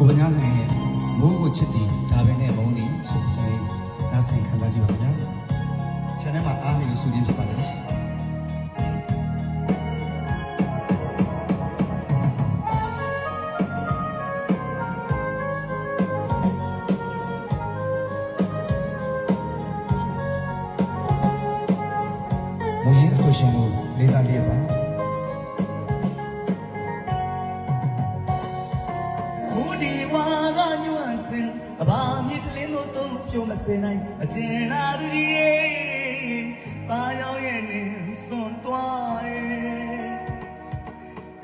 ကိုပညာဟန်ရဲ့မိုးကိုချစ်သည်ဒါပဲနဲ့မုန်းသည်ဆိုတဲ့ဆိုရင်နားဆိုင်ခံစားကြည့်ပါခင်ဗျာ channel မှာအားနေလို့စူးခြင်းဖြစ်ပါတယ်မူရင်းအဆိုရှင်ကိုလေးစားလေးပါ ဒီဝါကညွန့်စင်ကဘာမြစ်တလင်းတို့သုံးပြုံးမစင်နိုင်အကျဉ်းလာသူကြီးရဲ့ပါရောက်ရဲ့နေစွန်သွားတယ်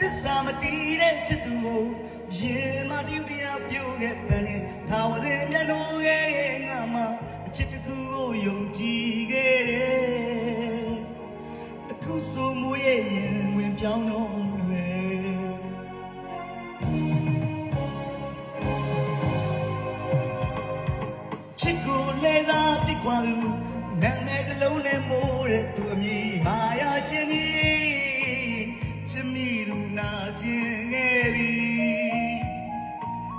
တစ္ဆာမတီးတဲ့ချစ်သူကိုရင်မတူတရားပြုခဲ့ပန်းနဲ့ဒါဝရင်မျက်နှာရဲ့ငါမှအချစ်တစ်ခုကိုယုံကြည်ခဲ့တယ်အခုဆိုမူရဲ့ရင်ဝင်ပြောင်းတော့ ခွာလူနာမည်တစ်လုံးနဲ့မိုးတဲ့သူအမည်မာယာရှင်ကြီးချစ်မိလူနာခြင်းငယ်ပြီ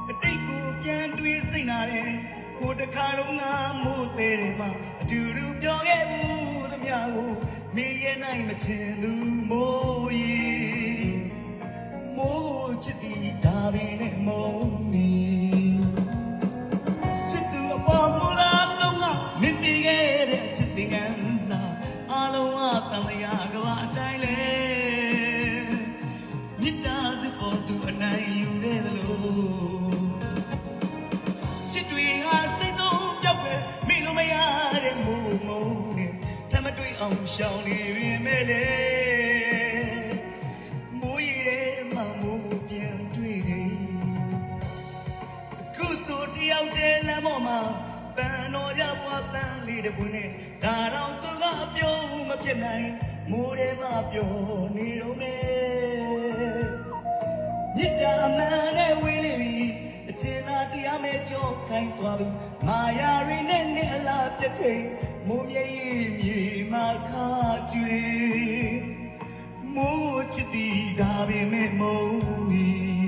အတိတ်ကိုပြန်တွေးစိတ်နာတယ်ကိုတခါတော့ငါမို့သေးတယ်မှာအတူတူပြောခဲ့မှုသမျှကိုမေးရနိုင်မချင်သူမိုး င်ရှောင်နေရင်မဲ့လေမိုးရည်မှမိုးပြန်တွေ့စေအခုဆိုတယောက်တည်းလမ်းပေါ်မှာပန်းတော်ကြဘွားပန်းလေးတစ်ပွင့်နဲ့ဒါတော့သူကအပြုံးမပြတ်နိုင်မိုးထဲမှာပျော်နေတော့မယ်မြစ်တာအမှန်နဲ့ဝေးလိပြီအကျဉ်းသာတရားမဲ့ကြောခိုင်းသွားပြီမာယာရီနဲ့နဲ့အလားပြတ်ချိန်မိုးမြည်မြေ ငါခါကျွေမိုးချစ်တီဒါပေမဲ့မုံနီ